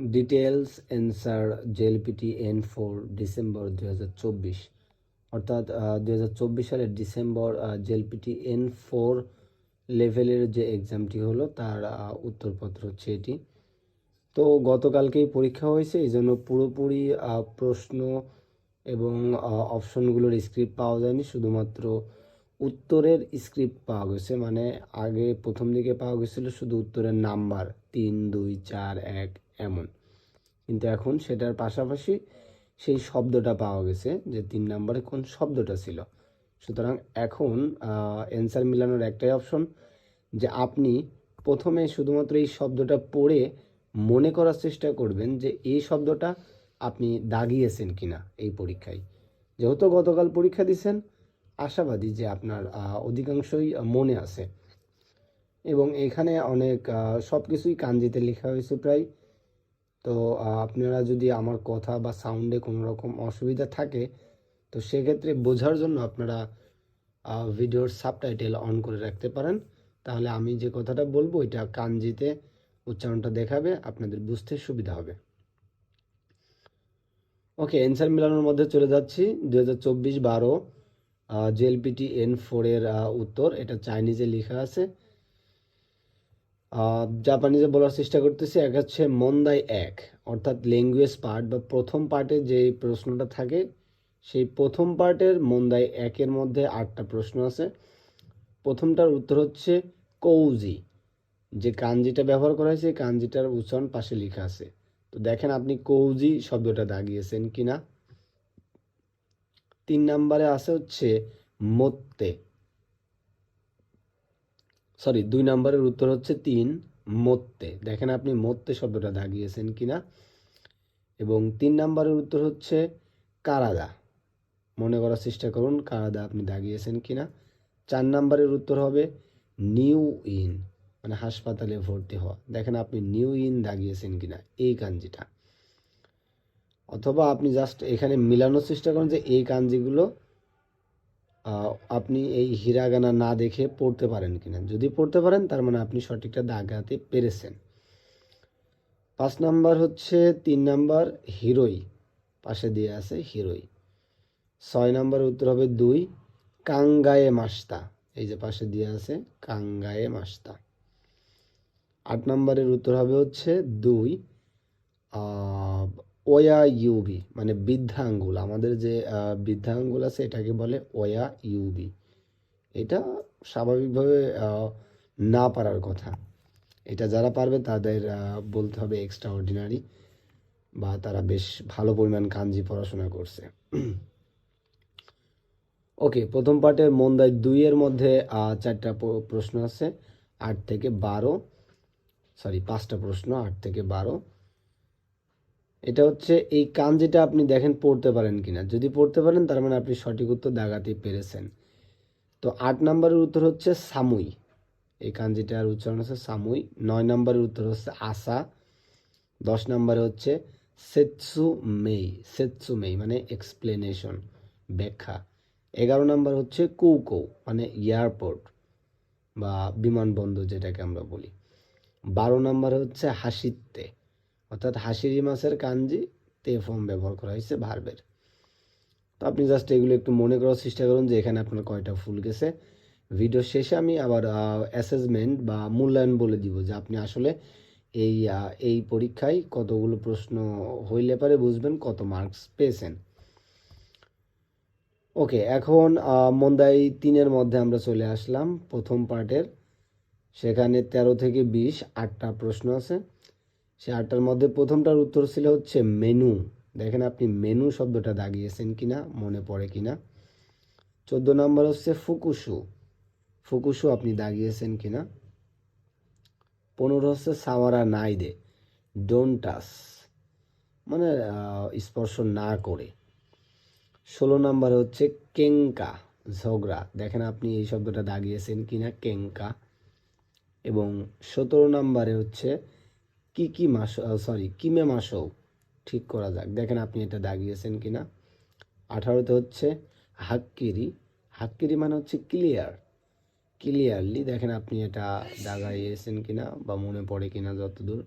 Details answer JLPT N four December দু হাজার চব্বিশ। অর্থাৎ দু হাজার চব্বিশ সালের ডিসেম্বর জেএলপিটি এন ফোর লেভেলের যে এক্সামটি হলো, তার উত্তরপত্র হচ্ছে এটি। তো গতকালকেই পরীক্ষা হয়েছে, এই জন্য পুরোপুরি প্রশ্ন এবং অপশনগুলোর স্ক্রিপ্ট পাওয়া যায়নি, শুধুমাত্র উত্তরের স্ক্রিপ্ট পাওয়া গেছে মানে আগে প্রথম দিকে পাওয়া গেছিল শুধু উত্তরের নাম্বার তিন, দুই, চার, এক এমন। কিন্তু এখন সেটার পাশাপাশি সেই শব্দটা পাওয়া গেছে যে তিন নম্বরে কোন শব্দটা ছিল। সুতরাং এখন অ্যান্সার মিলানোর একটাই অপশন যে আপনি প্রথমে শুধুমাত্র এই শব্দটা পড়ে মনে করার চেষ্টা করবেন যে এই শব্দটা আপনি দাগিয়েছেন কিনা এই পরীক্ষায়। যেহেতু গতকাল পরীক্ষা দিয়েছেন আশাবাদী যে আপনার অধিকাংশই মনে আছে। এবং এখানে অনেক সব কিছুই কাঞ্জিতে লেখা হয়েছে প্রায়। তো আপনারা যদি আমার কথা বা সাউন্ডে কোনো রকম অসুবিধা থাকে, তো সেক্ষেত্রে বোঝার জন্য আপনারা ভিডিওর সাবটাইটেল অন করে রাখতে পারেন। তাহলে আমি যে কথাটা বলব, এটা কাঞ্জিতে উচ্চারণটা দেখাবে, আপনাদের বুঝতে সুবিধা হবে। ওকে অ্যান্সার মিলানোর মধ্যে চলে যাচ্ছি। দু হাজার চব্বিশ বারো জেএলপিটি এন ফোরের উত্তর। এটা চাইনিজে লেখা আছে। জাপানিজে বলার চেষ্টা করতেছি, এক হচ্ছে মন্দাই এক, অর্থাৎ ল্যাঙ্গুয়েজ পার্ট বা প্রথম পার্টে যে প্রশ্নটা থাকে, সেই প্রথম পার্টের মন্দাই একের মধ্যে আটটা প্রশ্ন আছে। প্রথমটার উত্তর হচ্ছে কৌজি, যে কাঞ্জিটা ব্যবহার করা হয়েছে কাঞ্জিটার উচ্চারণ পাশে লেখা আছে। তো দেখেন আপনি কৌজি শব্দটা দাগিয়েছেন কিনা। তিন নম্বরে আছে হচ্ছে মত্তে সরি দুই নম্বরের উত্তর হচ্ছে তিন, মত্তে। দেখেন আপনি মত্তে শব্দটা দাগিয়েছেন কি না এবং তিন নম্বরের উত্তর হচ্ছে কারাদা। মনে করার চেষ্টা করুন, কারাদা আপনি দাগিয়েছেন কি না চার নম্বরের উত্তর হবে নিউ ইন মানে হাসপাতালে ভর্তি হওয়া। দেখেন আপনি নিউ ইন দাগিয়েছেন কিনা, এই কাঞ্জিটা। অথবা আপনি জাস্ট এখানে মিলানোর চেষ্টা করেন যে এই কাঞ্জিগুলো আপনি এই হিরাগানা না দেখে পড়তে পারেন কিনা। যদি পড়তে পারেন, তার মানে আপনি সঠিকটা দাগাতে পেরেছেন। পাঁচ নাম্বার হচ্ছে, তিন নাম্বার হিরোই। পাশে দিয়ে আছে হিরোই। ছয় নাম্বারের উত্তর হবে দুই, কাঙ্গায়ে মাস্তা। এই যে পাশে দিয়ে আছে কাঙ্গায়ে মাস্তা। আট নাম্বারের উত্তর হবে হচ্ছে দুই ওয়া ইউবি মানে বৃদ্ধা আঙ্গুল আমাদের যে আহ, বৃদ্ধা আঙ্গুল আছে এটাকে বলে ওয়া ইউবি এটা স্বাভাবিকভাবে না পারার কথা। এটা যারা পারবে তাদের বলতে হবে এক্সট্রা অর্ডিনারি বা তারা বেশ ভালো পরিমাণ কাঞ্জি পড়াশোনা করছে। ওকে প্রথম পার্টের মন্দাই দুইয়ের মধ্যে চারটা প্রশ্ন আছে। আট থেকে বারো সরি পাঁচটা প্রশ্ন আট থেকে বারো। এটা হচ্ছে এই কাঞ্জিটা আপনি দেখেন পড়তে পারেন কিনা। যদি পড়তে পারেন, তার মানে আপনি সঠিক উত্তর দাগাতে পেরেছেন। তো আট নম্বরের উত্তর হচ্ছে সামুই। এই কাঞ্জিটার উচ্চারণ হচ্ছে সামুই। নয় নম্বরের উত্তর হচ্ছে আসা। দশ নম্বরে হচ্ছে সেৎসু মেই সেৎসু মেই মানে এক্সপ্লেনেশন ব্যাখ্যা। এগারো নম্বর হচ্ছে কৌকৌ মানে এয়ারপোর্ট বা বিমানবন্দর যেটাকে আমরা বলি। বারো নম্বরে হচ্ছে হাসিতে। অর্থাৎ হাসিরি মাছের কাঞ্জি তে ফর্ম ব্যবহার করা হয়েছে ভার্বের। তো আপনি জাস্ট এগুলো একটু মনে করার চেষ্টা করুন যে এখানে আপনার কয়টা ফুল গেছে। ভিডিও শেষে আমি আবার অ্যাসেসমেন্ট বা মূল্যায়ন বলে দিব যে আপনি আসলে এই এই পরীক্ষায় কতগুলো প্রশ্ন হইলে পারে বুঝবেন, কত মার্কস পেয়েছেন। ওকে এখন মন্দাই তিনের মধ্যে আমরা চলে আসলাম প্রথম পার্টের। সেখানে তেরো থেকে বিশ আটটা প্রশ্ন আছে। সে আটটার মধ্যে প্রথমটার উত্তর ছিল হচ্ছে মেনু। দেখেন আপনি মেনু শব্দটা দাগিয়েছেন কিনা, মনে পড়ে কিনা। চোদ্দ নম্বর হচ্ছে ফুকুসু। ফুকুসু আপনি দাগিয়েছেন কিনা। পনেরো হচ্ছে সাওয়ারা নাইদে। ডোন্ট টাচ মানে স্পর্শ না করে। ষোলো নম্বরে হচ্ছে কেঙ্কা, ঝগড়া। দেখেন আপনি এই শব্দটা দাগিয়েছেন কিনা, কেঙ্কা। এবং সতেরো নম্বরে হচ্ছে কি কি মাস সরি কিমে মাসও ঠিক করা যাক। দেখেন আপনি এটা দাগিয়েছেন কি না আঠারোতে হচ্ছে হাক্কিরি। হাক্কিরি মানে হচ্ছে ক্লিয়ার ক্লিয়ারলি দেখেন আপনি এটা দাগাইয়েছেন কি না বা মনে পড়ে কিনা যতদূর।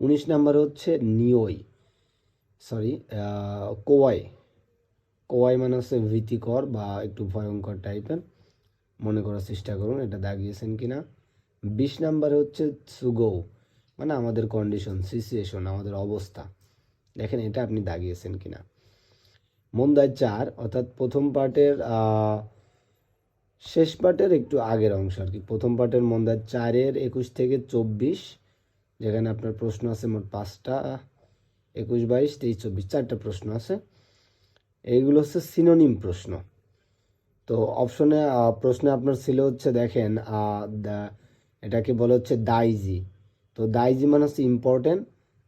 উনিশ নাম্বার হচ্ছে নিওই। সরি কোয়াই কোয়াই মানে হচ্ছে ভীতিকর বা একটু ভয়ঙ্কর টাইপের মনে করার চেষ্টা করুন এটা দাগিয়েছেন কি না বিশ নাম্বারে হচ্ছে সুগৌ। মানে আমাদের কন্ডিশন সিচুয়েশন আমাদের অবস্থা। দেখেন এটা আপনি দাগিয়েছেন কি কিনা। মন্দায় চার, অর্থাৎ প্রথম পার্টের শেষ পার্টের একটু আগের অংশ আর কি। প্রথম পার্টের মন্দায় চারের একুশ থেকে চব্বিশ, যেখানে আপনার প্রশ্ন আছে মোট পাঁচটা, একুশ, বাইশ, তেইশ, চব্বিশ, চারটা প্রশ্ন আছে। এইগুলো হচ্ছে সিনোনিম প্রশ্ন। তো অপশনে প্রশ্নে আপনার ছিল হচ্ছে দেখেন এটাকে বলা হচ্ছে দাইজি। তো দাইজি মানে হচ্ছে ইম্পর্টেন্ট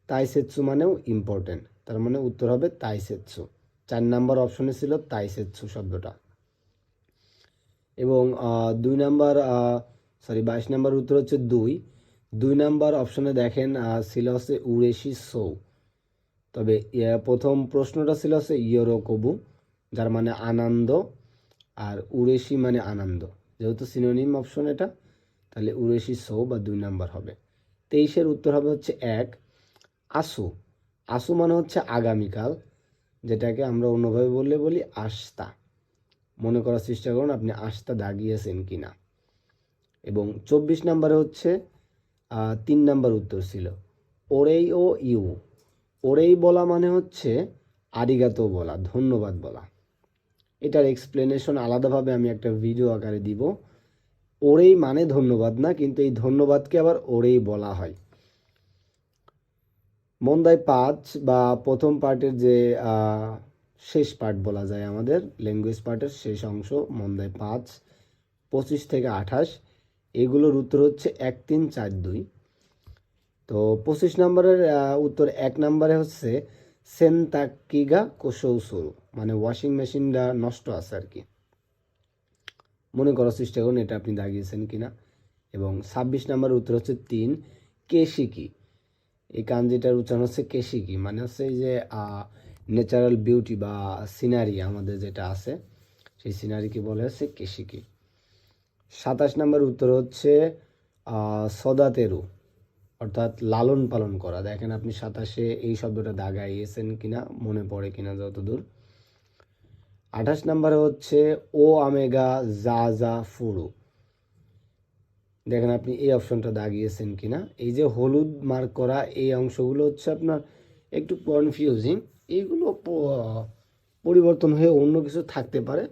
তাই তাইসেৎসু মানেও ইম্পর্টেন্ট তার মানে উত্তর হবে তাই তাইসেৎসু চার নাম্বার অপশনে ছিল তাই তাইসেৎসু শব্দটা। এবং দুই নাম্বার সরি বাইশ নাম্বার উত্তর হচ্ছে দুই। দুই নাম্বার অপশনে দেখেন ছিল হচ্ছে উরেশি সৌ। তবে প্রথম প্রশ্নটা ছিল হচ্ছে ইয়োরো কবু যার মানে আনন্দ, আর উরেশি মানে আনন্দ। যেহেতু সিনোনিম অপশন এটা, তাহলে উরেশি সৌ বা দুই নাম্বার হবে। তেইশের উত্তর হবে হচ্ছে এক, আসু। আসু মানে হচ্ছে আগামীকাল, যেটাকে আমরা অন্যভাবে বললে বলি আস্তা। মনে করার চেষ্টা করুন আপনি আস্তা দাগিয়েছেন কিনা। এবং চব্বিশ নাম্বারে হচ্ছে তিন নাম্বার উত্তর ছিল, ওরেই ও ইউ। ওরেই বলা মানে হচ্ছে আরিগাতো বলা, ধন্যবাদ বলা। এটার এক্সপ্লেনেশন আলাদাভাবে আমি একটা ভিডিও আকারে দিব। ওরেই মানে ধন্যবাদ না, কিন্তু এই ধন্যবাদকে আবার ওরেই বলা হয়। মন্দায় পাঁচ বা প্রথম পার্টের যে শেষ পার্ট বলা যায় আমাদের, ল্যাঙ্গুয়েজ পার্টের শেষ অংশ, মন্দায় পাঁচ, পঁচিশ থেকে আঠাশ, এগুলোর উত্তর হচ্ছে এক তিন চার দুই। তো পঁচিশ নম্বরের উত্তর এক নম্বরে হচ্ছে সেন্তাকিগা কোসৌ মানে ওয়াশিং মেশিনটা নষ্ট আছে আর কি। মনে করার চেষ্টা করুন এটা আপনি দাগিয়েছেন কিনা। এবং ছাব্বিশ নম্বর উত্তর হচ্ছে তিন কেশিকি এই কাঞ্জিটার উচ্চারণ হচ্ছে কেশিকি মানে হচ্ছে যে ন্যাচারাল বিউটি বা সিনারি আমাদের যেটা আছে, সেই সিনারিকে বলে হচ্ছে কেশিকি সাতাশ নম্বর উত্তর হচ্ছে সদাতেরু, অর্থাৎ লালন পালন করা। দেখেন আপনি সাতাশে এই শব্দটা দাগাইয়েছেন কিনা, মনে পড়ে কিনা যতদূর। আঠাশ নম্বরে হচ্ছে ও আমেগা জা জা ফুরু। দেখেন আপনি এই অপশনটা দাগিয়েছেন কিনা। এই যে হলুদ মার্ক করা এই অংশগুলো হচ্ছে আপনার একটু কনফিউজিং এইগুলো পরিবর্তন হয়ে অন্য কিছু থাকতে পারে,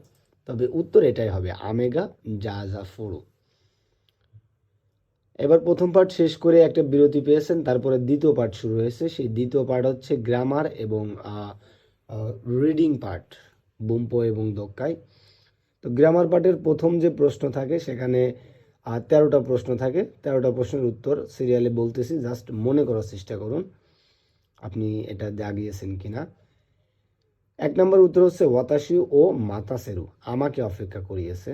তবে উত্তর এটাই হবে আমেগা যা যা ফুরু। এবার প্রথম পার্ট শেষ করে একটা বিরতি পেয়েছেন, তারপরে দ্বিতীয় পার্ট শুরু হয়েছে। সেই দ্বিতীয় পার্ট হচ্ছে গ্রামার এবং রিডিং পার্ট বুম্পো এবং দোক্কাই। তো গ্রামার পার্টের প্রথম যে প্রশ্ন থাকে, সেখানে তেরোটা প্রশ্ন থাকে। তেরোটা প্রশ্নের উত্তর সিরিয়ালে বলতেছি জাস্ট মনে করার চেষ্টা করুন, আপনি এটা দাগিয়েছেন কিনা। এক নম্বর উত্তর হচ্ছে, ওয়াতাসি ও মাতাসেরু আমাকে অপেক্ষা করিয়েছে।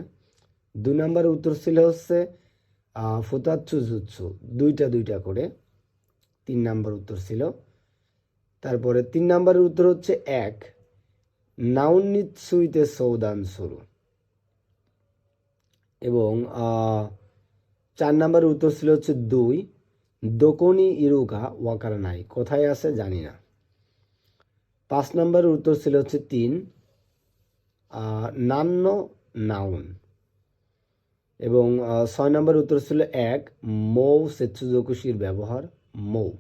দুই নম্বরের উত্তর ছিল হচ্ছে ফুতাচ্ছু জুৎসু দুইটা দুইটা করে। তিন নাম্বার উত্তর ছিল। তারপরে তিন নাম্বারের উত্তর হচ্ছে, এক। নাউনিৎসুইতে সৌদান শুরু। এবং চার নাম্বারের উত্তর ছিল হচ্ছে দুই। দোকনি ইরুকা ওয়াকার নাই। কোথায় আছে জানি না। পাঁচ নম্বরের উত্তর ছিল হচ্ছে তিন। নান্ন নাউন। এবং ছয় নম্বরের উত্তর ছিল এক। মৌ সেৎসুজকুশির ব্যবহার, মৌ।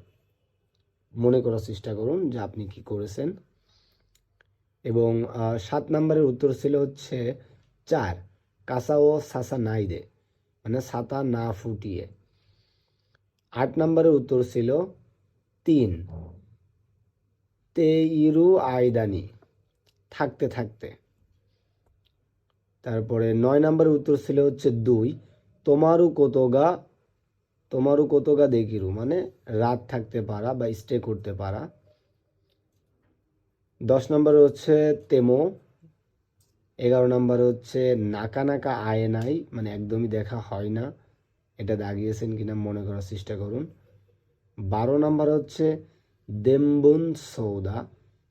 মনে করার চেষ্টা করুন যে আপনি কি করেছেন। এবং সাত নম্বরের উত্তর ছিল হচ্ছে চার, কাসা ও সাসা নাই দে মানে সাতা না ফুটিয়ে। আট নম্বরের উত্তর ছিল তিন, তে ইরু আয়দানি, থাকতে থাকতে। তারপরে নয় নম্বরের উত্তর ছিল হচ্ছে দুই তোমারও কতগা তোমারও কতগা দেখিরু মানে রাত থাকতে পারা বা স্টে করতে পারা। দশ নম্বরে হচ্ছে তেমো, এগারো নম্বর হচ্ছে নাকা নাকা আয় নাই মানে একদমই দেখা হয় না। এটা দাগিয়েছেন কিনা মনে করার চেষ্টা করুন। বারো নম্বর হচ্ছে দেম্বুন সৌদা,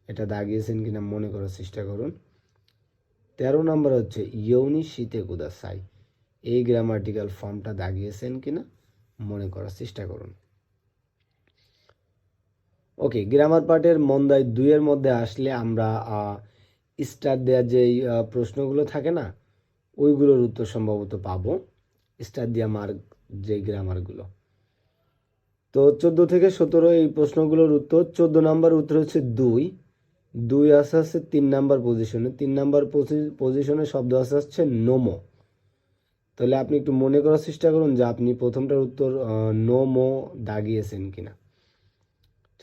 এটা দাগিয়েছেন কিনা মনে করার চেষ্টা করুন। তেরো নম্বর হচ্ছে ইয়ৌনি শীতে কুদাসাই, এই গ্রামাটিক্যাল ফর্মটা দাগিয়েছেন কিনা মনে করার চেষ্টা করুন। ওকে গ্রামার পার্টের মন্দায় দুইয়ের মধ্যে আসলে আমরা স্টার দেওয়ার যে প্রশ্নগুলো থাকে না, ওইগুলোর উত্তর সম্ভবত পাবো। স্টার দেওয়া মার্ক যে গ্রামারগুলো তো চোদ্দ থেকে সতেরো এই প্রশ্নগুলোর উত্তর, চোদ্দ নাম্বার উত্তর হচ্ছে দুই। দুই আসা হচ্ছে তিন নাম্বার পজিশনে তিন নাম্বার পজিশনে শব্দ আসে হচ্ছে নোমো তাহলে আপনি একটু মনে করার চেষ্টা করুন যে আপনি প্রথমটার উত্তর নোমো দাগিয়েছেন কিনা।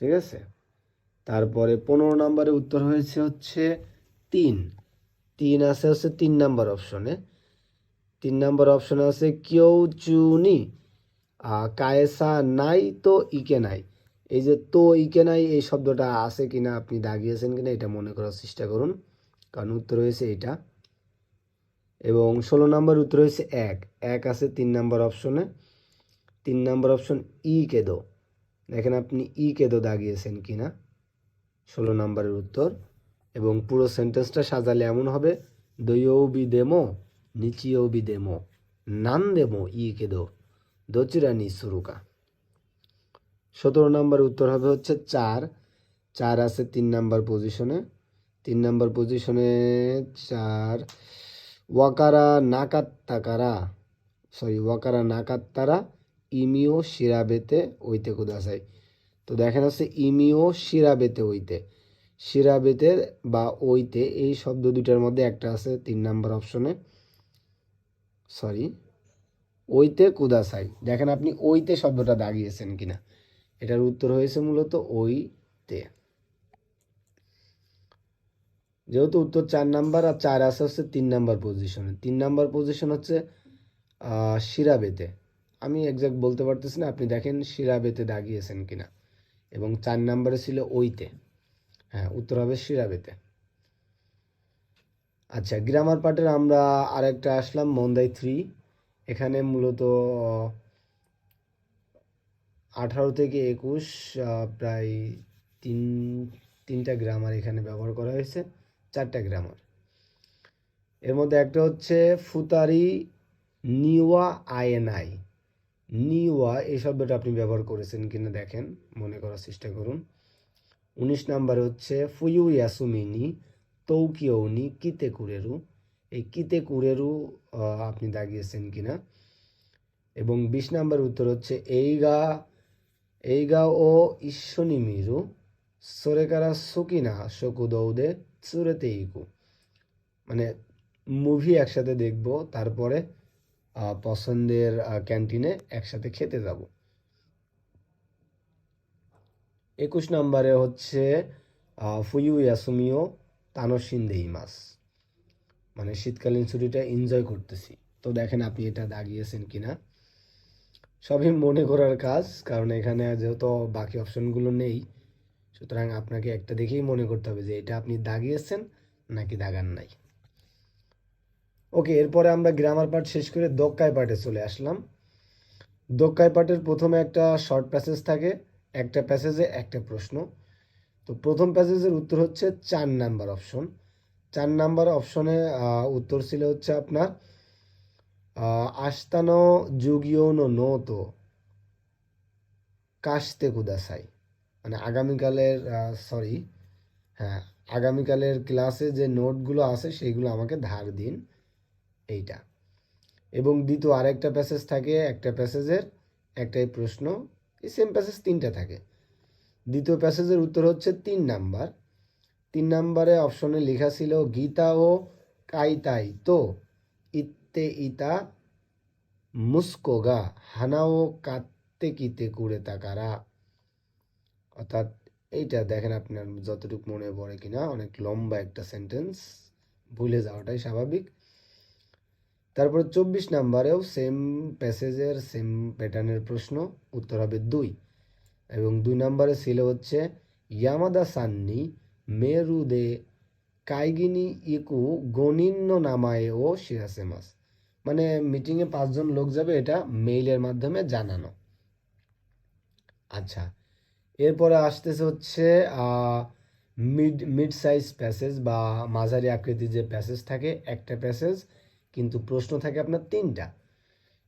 ঠিক আছে? তারপরে পনেরো নম্বরের উত্তর হয়েছে হচ্ছে তিন। তিন আছে হচ্ছে তিন নাম্বার অপশনে তিন নাম্বার অপশনে আছে কেউ চুনি কায়েসা নাই, তো ইকে নাই। এই যে তো, ইকে নাই, এই শব্দটা আছে কিনা আপনি দাগিয়েছেন কিনা এটা মনে করার চেষ্টা করুন। কারণ উত্তর হয়েছে এটা এবং ষোলো নাম্বার উত্তর হয়েছে এক। এক আছে তিন নাম্বার অপশনে তিন নাম্বার অপশন ই কেদো দেখেন আপনি ই কেদো দাগিয়েছেন কি না ষোলো নম্বরের উত্তর, এবং পুরো সেন্টেন্সটা সাজালে এমন হবে দইও বি দেমো, নিচিও বি দেমো, নান দেমো ই কেদো দচিরানি সুরুকা। সতেরো নাম্বার উত্তর হবে হচ্ছে চার চার আছে তিন নাম্বার পজিশনে তিন নাম্বার পজিশনে চার, ওয়াকারা নাকাত্তাকারা সরি ওয়াকারা নাকাত্তারা ইমিও শিরাবেতে ওইতে কুদাসাই। তো দেখেন হচ্ছে ইমিও শিরাবেতে ওইতে। শিরাবেতে বা ওইতে এই শব্দ দুইটার মধ্যে একটা আছে তিন নাম্বার অপশনে। সরি, ওইতে কুদাসাই। দেখেন আপনি ওইতে শব্দটা দাগিয়েছেন কিনা। এটার উত্তর হয়েছে মূলত ওইতে। যেহেতু উত্তর চার নাম্বার আর চার আছে হচ্ছে তিন নাম্বার পজিশনে তিন নাম্বার পজিশন হচ্ছে শিরাবেতে আমি একজ্যাক্ট বলতে পারতেছি না, আপনি দেখেন শিরাবেতে দাগিয়েছেন কিনা। এবং চার নাম্বারে ছিল ওইতে। হ্যাঁ উত্তর হবে শিরাবেতে। আচ্ছা গ্রামার পার্টের আমরা আরেকটা আসলাম মন্দাই থ্রি এখানে মূলত আঠারো থেকে একুশ প্রায় তিন, তিনটা গ্রামার এখানে ব্যবহার করা হয়েছে, চারটা গ্রামার এর মধ্যে একটা হচ্ছে, ফুতারি নিওয়া আইএনআই নিওয়া এই শব্দটা আপনি ব্যবহার করেছেন কিনা দেখেন, মনে করার চেষ্টা করুন। উনিশ নাম্বার হচ্ছে, ফুয়ু ইয়াসুমিনি তৌকিয়ৌনি কিতে কুরেরু? এই কিতে কুরেরু আপনি দাগিয়েছেন কিনা? এবং বিশ নাম্বার উত্তর হচ্ছে এই গা এই গা ও ঈশ্বনিমিরু সোরেকারা সুকিনা শকুদৌদে চুরেতে ইকু মানে মুভি একসাথে দেখব, তারপরে পছন্দের ক্যান্টিনে একসাথে খেতে যাব। একুশ নম্বরে হচ্ছে ফুয়ু ইয়াসুমিও তানসিন্দেই মাস মানে শীতকালীন ছুটিটা এনজয় করতেছি। তো দেখেন আপনি এটা দাগিয়েছেন কিনা। সবই মনে করার কাজ, কারণ এখানে যেহেতু বাকি অপশনগুলো নেই, সুতরাং আপনাকে একটা দেখেই মনে করতে হবে যে এটা আপনি দাগিয়েছেন নাকি দাগান নাই। ওকে এরপরে আমরা গ্রামার পার্ট শেষ করে দক্কায় পার্টে চলে আসলাম। দক্কায় পার্টের প্রথমে একটা শর্ট প্যাসেজ থাকে, একটা প্যাসেজে একটা প্রশ্ন। তো প্রথম প্যাসেজের উত্তর হচ্ছে চার নাম্বার অপশন চার নাম্বার অপশনে উত্তর ছিল হচ্ছে আপনার আস্তানো যুগীয় নো তো কাশতে কুদাসাই। মানে আগামীকালের সরি হ্যাঁ আগামীকালের ক্লাসে যে নোটগুলো আছে, সেইগুলো আমাকে ধার দিন। এইটা। এবং দ্বিতীয় আরেকটা প্যাসেজ থাকে, একটা প্যাসেজের একটাই প্রশ্ন, এই সেম প্যাসেজ তিনটা থাকে। দ্বিতীয় প্যাসেজের উত্তর হচ্ছে তিন নাম্বার। তিন নাম্বারে অপশনে লেখা ছিল, গীতা ও কাইতাই তো ইত্তে ইতা মুস্কোগা হানাও কাত্তে কিতে কুড়ে তাকারা। অর্থাৎ এইটা দেখেন আপনার যতটুকু মনে পড়ে কিনা, অনেক লম্বা একটা সেন্টেন্স ভুলে যাওয়াটাই স্বাভাবিক। তারপর চব্বিশ নাম্বারেও সেম প্যাসেজের সেম প্যাটার্নের প্রশ্ন, উত্তর হবে দুই। এবং দুই নাম্বারে ছিল হচ্ছে ইয়ামাদা সান্নি মেরুদে কাইগিনি ইকু গণিন্য নামায় ও শিরাসেমাস মানে মিটিংয়ে পাঁচজন লোক যাবে, এটা মেইলের মাধ্যমে জানানো। আচ্ছা এরপরে আসতেছে হচ্ছে মিড মিড সাইজ প্যাসেজ বা মাঝারি আকৃতির যে প্যাসেজ থাকে, একটা প্যাসেজ কিন্তু প্রশ্ন থাকে আপনার তিনটা।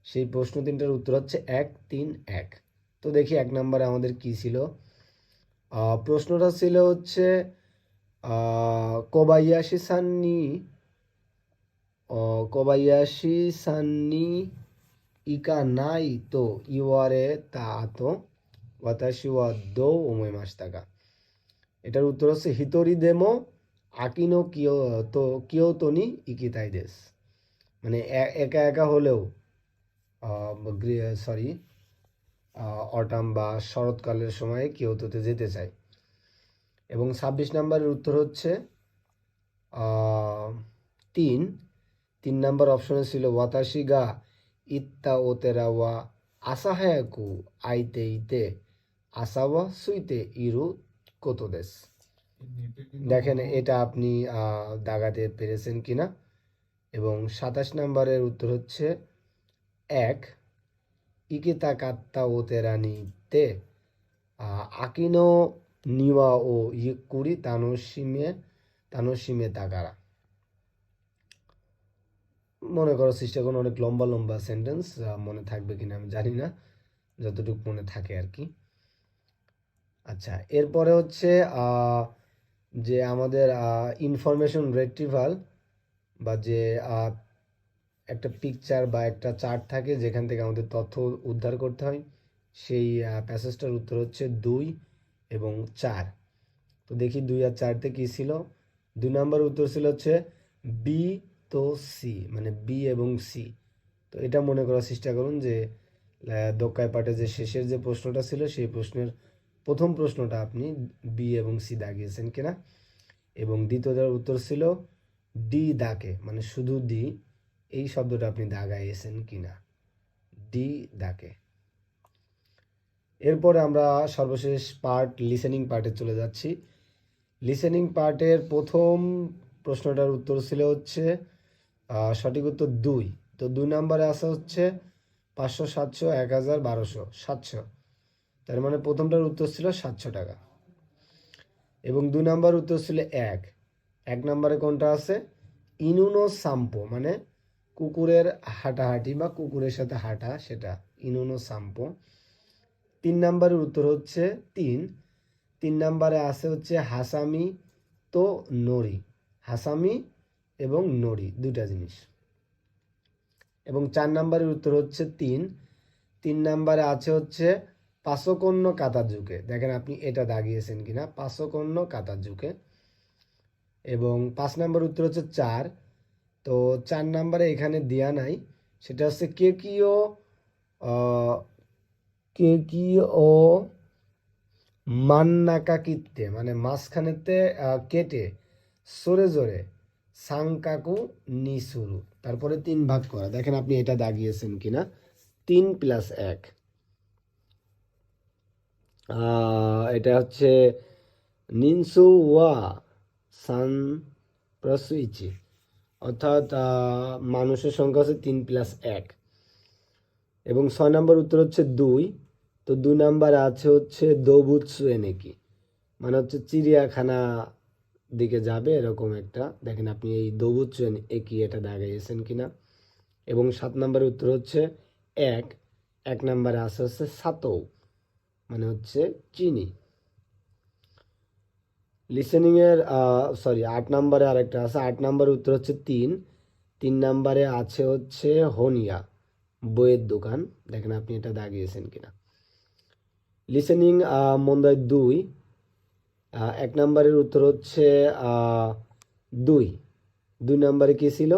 সেই প্রশ্ন তিনটার উত্তর হচ্ছে এক, তিন, এক। তো দেখি এক নম্বরে আমাদের কি ছিল? প্রশ্নটা ছিল হচ্ছে কোবাইয়াশি সান্নি কোবাইয়াশি সান্নি ইকা নাই তো ইওয়ারে তা তো ওয়াতাশি ওয়া দো ওমেমাস্তাকা এটার উত্তর হচ্ছে, হিতরি দেমো আকিনো কিয় তো কিয়োতনি ইকিতাই দেশ মানে একা একা হলেও সরি অটাম বা শরৎকালের সময় কিয়োতোতে যেতে চাই এবং ছাব্বিশ নাম্বারের উত্তর হচ্ছে তিন। তিন নাম্বার অপশনে ছিল ওয়াতাশি গা ইত্তা ও তেরা ওয়া আসাহায়াকু আইতে ইতে আসাওয়া সুইতে ইরু কোতো দেশ দেখেন এটা আপনি দাগাতে পেরেছেন কিনা? এবং সাতাশ নাম্বারের উত্তর হচ্ছে এক। ইকিতা কাত্তা ও তেরানিতে আকিনো নিওয়া ও ইকুরি তানোসিমে তানোসিমে তাকারা মনে করো চেষ্টা করুন অনেক লম্বা লম্বা সেন্টেন্স মনে থাকবে কিনা আমি জানি না, যতটুকু মনে থাকে আর কি। আচ্ছা এরপরে হচ্ছে যে আমাদের ইনফরমেশন রেট্রিভাল বা যে একটা পিকচার বা একটা চার্ট থাকে যেখান থেকে আমাদের তথ্য উদ্ধার করতে হয়, সেই প্যাসেজটার উত্তর হচ্ছে দুই এবং চার। তো দেখি দুই আর চারতে কী ছিল? দুই নম্বর উত্তর ছিল হচ্ছে বি তো সি মানে বি এবং সি তো এটা মনে করার চেষ্টা করুন যে দোকায় পাটে যে শেষের যে প্রশ্নটা ছিল, সেই প্রশ্নের প্রথম প্রশ্নটা আপনি বি এবং সি দাগিয়েছেন কিনা? এবং দ্বিতীয়টার উত্তর ছিল ডি দাকে মানে শুধু ডি, এই শব্দটা আপনি দাগাইয়েছেন কিনা? ডি দাকে এরপরে আমরা সর্বশেষ পার্ট লিসেনিং পার্টে চলে যাচ্ছি। লিসেনিং পার্টের প্রথম প্রশ্নটার উত্তর ছিল হচ্ছে সঠিক উত্তর দুই। তো দুই নম্বরে আসা হচ্ছে পাঁচশো, সাতশো, এক হাজার, বারোশো, সাতশো। তার মানে প্রথমটার উত্তর ছিল সাতশো টাকা। এবং দুই নাম্বার উত্তর ছিল এক। এক নম্বরে কোনটা আছে? ইনুনো সাম্পো মানে কুকুরের হাঁটাহাঁটি বা কুকুরের সাথে হাঁটা, সেটা ইনুনো সাম্পো তিন নাম্বারের উত্তর হচ্ছে তিন। তিন নাম্বারে আছে হচ্ছে হাসামি তো নড়ি হাসামি এবং নড়ি দুটা জিনিস। এবং চার নাম্বারের উত্তর হচ্ছে তিন। তিন নাম্বারে আছে হচ্ছে পাশকন্য কাতার যুগে দেখেন আপনি এটা দাগিয়েছেন কিনা? পাশকন্য কাতার যুগে এবং পাঁচ নাম্বার উত্তর হচ্ছে চার। তো চার নাম্বারে এখানে দেয়া নাই। সেটা হচ্ছে কে কিও কে কি ও মান্নাকা কিত্তে মানে মাঝখানেতে কেটে, সরে জোরে, সাংকাকু নিসুরু। তারপরে তিন ভাগ করা। দেখেন আপনি এটা দাগিয়েছেন কিনা। তিন প্লাস এক। এটা হচ্ছে নিনসু ওয়া। সান প্রসুইচি অর্থাৎ মানুষের সংখ্যা হচ্ছে তিন প্লাস এক। এবং ছয় নম্বর উত্তর হচ্ছে দুই। তো দুই নাম্বার আছে হচ্ছে দৌবুৎসু এনেকি মানে হচ্ছে চিড়িয়াখানা দিকে যাবে, এরকম একটা। দেখেন আপনি এই দৌবুৎসু একি এটা দাগাইয়েছেন কিনা। এবং সাত নম্বরের উত্তর হচ্ছে এক। এক নম্বরে আছে হচ্ছে সাতৌ মানে হচ্ছে চিনি। লিসেনিং এর সরি আট নম্বরে আরেকটা আছে। আট নম্বরের উত্তর হচ্ছে তিন। তিন নম্বরে আছে হচ্ছে হনিয়া, বইয়ের দোকান। দেখেন আপনি এটা দাগিয়েছেন কিনা। লিসেনিং মন্দায় দুই। এক নম্বরের উত্তর হচ্ছে দুই। দুই নম্বরে কী ছিল?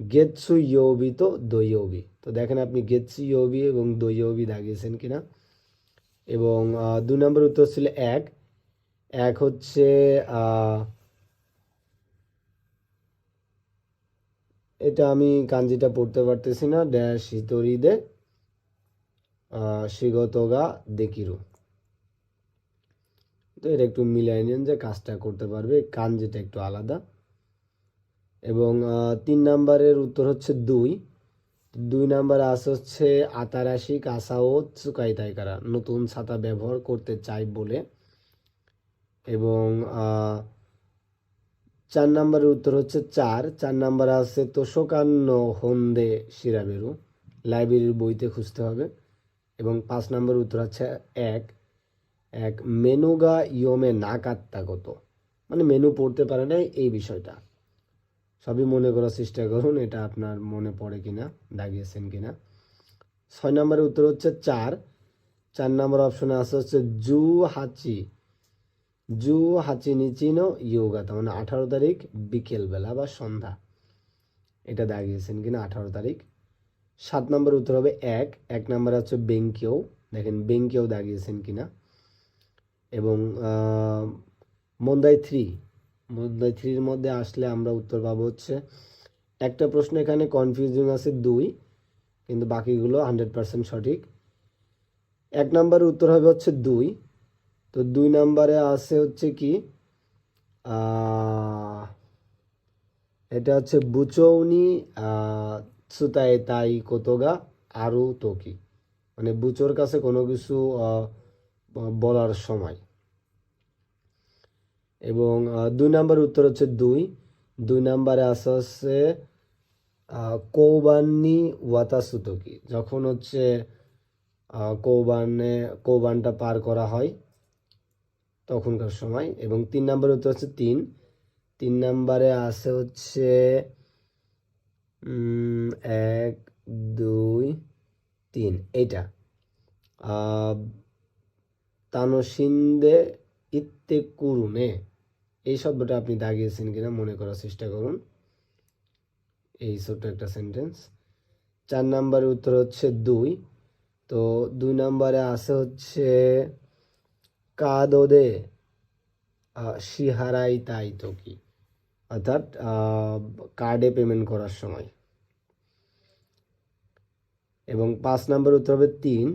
গেতসু ইয়োবি তো দইয়বি তো দেখেন আপনি গেতসু ইয়োবি এবং দইয়বি দাগিয়েছেন কিনা। এবং দুই নম্বর উত্তর ছিল এক। এক হচ্ছে এটা আমি কাঞ্জিটা পড়তে পারতেছি না। ড্যাশ হিতরিদে শিগতগা দেকিরু তো এটা একটু মিলাই নেন যে কাজটা করতে পারবে। কাঞ্জিটা একটু আলাদা। এবং তিন নাম্বারের উত্তর হচ্ছে দুই। দুই নাম্বার আছে হচ্ছে আতারাশি কাসাও চুকাই তাইকারা নতুন ছাতা ব্যবহার করতে চাই বলে। এবং চার নাম্বারের উত্তর হচ্ছে চার। চার নাম্বারে আছে তোষকান্ন হন্দে শিরাবেরু, লাইব্রেরির বইতে খুঁজতে হবে। এবং পাঁচ নাম্বার উত্তর হচ্ছে এক। এক, মেনুগা ইয়মে না কাত্তা কত মানে মেনু পড়তে পারে না এই বিষয়টা। সবই মনে করার চেষ্টা করুন, এটা আপনার মনে পড়ে কিনা, দাগিয়েছেন কিনা। ছয় নম্বরের উত্তর হচ্ছে চার। চার নম্বর অপশনে আছে হচ্ছে জু হাচি জু হাচি নিচিনো ইয়োগা তার মানে আঠারো তারিখ বিকেলবেলা বা সন্ধ্যা। এটা দাগিয়েছেন কিনা? আঠারো তারিখ। সাত নম্বর উত্তর হবে এক। এক নম্বরে হচ্ছে বেঙ্কেও। দেখেন বেঙ্কেও দাগিয়েছেন কিনা? এবং মন্দাই থ্রি। মন্দাই থ্রির মধ্যে আসলে আমরা উত্তর পাবো হচ্ছে, একটা প্রশ্ন এখানে কনফিউজিং আছে দুই, কিন্তু বাকিগুলো হান্ড্রেড পার্সেন্ট সঠিক। এক নম্বরের উত্তর হবে হচ্ছে দুই। তো দুই নাম্বারে আছে হচ্ছে কি এটা হচ্ছে বুচৌনি সুতায় তাই কোতোগা, আরু তোকি মানে বুচোর কাছে কোনো কিছু বলার সময়। এবং দুই নাম্বার উত্তর হচ্ছে দুই। দুই নাম্বারে আসা হচ্ছে কৌবান্নি ওয়াতাসুতকি। যখন হচ্ছে কৌবানে, কৌবানটা পার করা হয় তখনকার সময়। এবং তিন নম্বর উত্তর হচ্ছে তিন। তিন নম্বরে আছে হচ্ছে এক, দুই, তিন। এইটা। তানসিন্দে ইত্তে কুরুনে। এই শব্দটা আপনি দাগিয়েছেন কিনা মনে করার চেষ্টা করুন। এই ছোট্ট একটা সেন্টেন্স চার নম্বরের উত্তর হচ্ছে দুই। তো দুই নম্বরে আছে হচ্ছে কাদোদে শিহারাই তাই তো কি? অর্থাৎ কার্ডে পেমেন্ট করার সময়। এবং পাঁচ নম্বর উত্তর হবে তিন।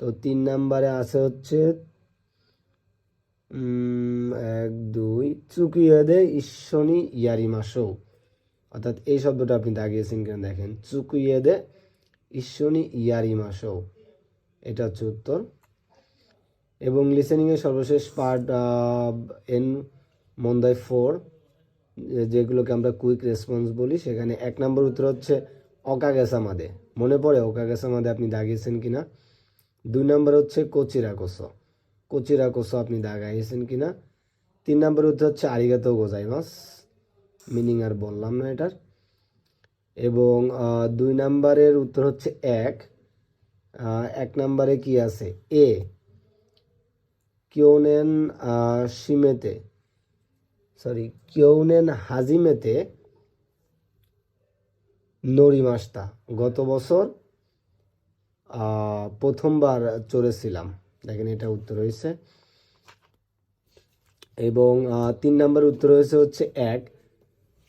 তো তিন নম্বরে আছে হচ্ছে এক, দুই, চুকি চুকিয়েদে ঈশ্বনী ইয়ারিমাসৌ অর্থাৎ এই শব্দটা আপনি দাগিয়েছেন কিনা দেখেন। চুকিয়েদে ঈশ্বনী ইয়ারিমাসৌ এটা হচ্ছে উত্তর। এবং লিসেনিংয়ের সর্বশেষ পার্ট এন মন্দাই ফোর যেগুলোকে আমরা কুইক রেসপন্স বলি, সেখানে এক নম্বর উত্তর হচ্ছে অকাগেসা মাদে মনে পড়ে অকাগেসা মাদে আপনি দাগিয়েছেন কি না দুই নম্বর হচ্ছে কচিরা কোসো কচিরা কোসো আপনি দাগাইয়েছেন কি না তিন নম্বর উত্তর হচ্ছে আরিগাতো গোজাইমাস। মিনিং আর বললাম না এটার। এবং দুই নম্বরের উত্তর হচ্ছে এক। এক নম্বরে কি আছে? এ কিউনেন সিমেতে সরি কিউনেন হাজিমেতে নরিমাস্তা গত বছর প্রথমবার চড়েছিলাম। দেখেন এটা উত্তর হয়েছে। এবং তিন নম্বর উত্তর হয়েছে হচ্ছে এক।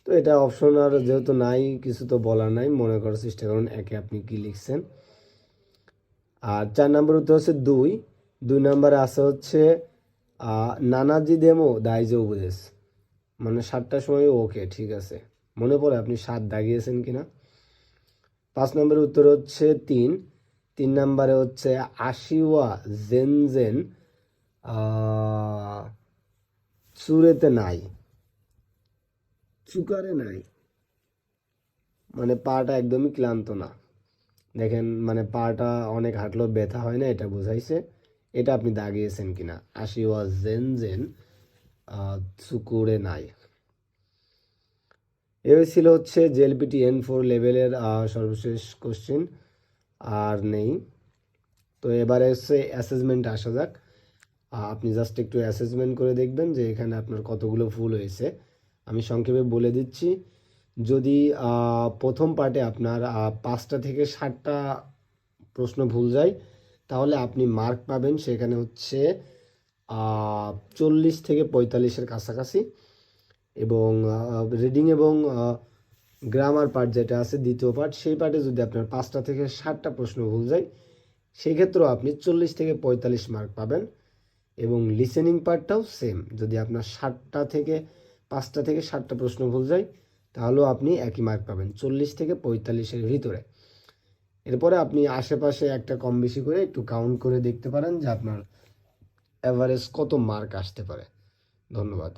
তো এটা অপশন আর যেহেতু নাই, কিছু তো বলার নাই, মনে করার চেষ্টা করুন একে আপনি কি লিখছেন। আর চার নম্বর উত্তর হচ্ছে দুই। দুই নম্বরে আছে হচ্ছে নানাজি দেমো দাইজো উপদেশ। মানে সাতটার সময় ওকে ঠিক আছে। মনে পড়ে আপনি সাত দাগিয়েছেন কিনা? পাঁচ নম্বরের উত্তর হচ্ছে তিন। তিন নম্বরে হচ্ছে আশিওয়া জেন জেন আহ, চুরেতে নাই। চুকারে নাই। মানে পাটা একদমই ক্লান্ত না। দেখেন মানে পাটা অনেক হাঁটলেও ব্যথা হয় না এটা বোঝাইছে। এটা আপনি দাগিয়েছেন কিনা? আশিওয়া জেন জেন আহ, চুকুরে নাই। এই ছিল হচ্ছে জেএলপিটি এন ফোর লেভেলের সর্বশেষ কোশ্চেন আর নেই। তো এবারে হচ্ছে অ্যাসেসমেন্ট আসা যাক। আপনি জাস্ট একটু অ্যাসেসমেন্ট করে দেখবেন যে এখানে আপনার কতগুলো ফুল হয়েছে। আমি সংক্ষেপে বলে দিচ্ছি যদি প্রথম পার্টে আপনার পাঁচটা থেকে ষাটটা প্রশ্ন ভুল যায় তাহলে আপনি মার্ক পাবেন সেখানে হচ্ছে চল্লিশ থেকে পঁয়তাল্লিশের কাছাকাছি। এবং রিডিং এবং গ্রামার পার্ট যেটা আছে, দ্বিতীয় পার্ট সেই পার্টে যদি আপনার পাঁচটা থেকে ষাটটা প্রশ্ন ভুল যায়, সেক্ষেত্রেও আপনি চল্লিশ থেকে পঁয়তাল্লিশ মার্ক পাবেন। এবং লিসেনিং পার্টটাও সেম যদি আপনার ষাটটা থেকে, পাঁচটা থেকে ষাটটা প্রশ্ন ভুল যায়, তাহলেও আপনি একই মার্ক পাবেন, চল্লিশ থেকে পঁয়তাল্লিশের ভিতরে। এরপরে আপনি আশেপাশে একটা কম বেশি করে একটু কাউন্ট করে দেখতে পারেন যে আপনার অ্যাভারেজ কত মার্ক আসতে পারে। ধন্যবাদ।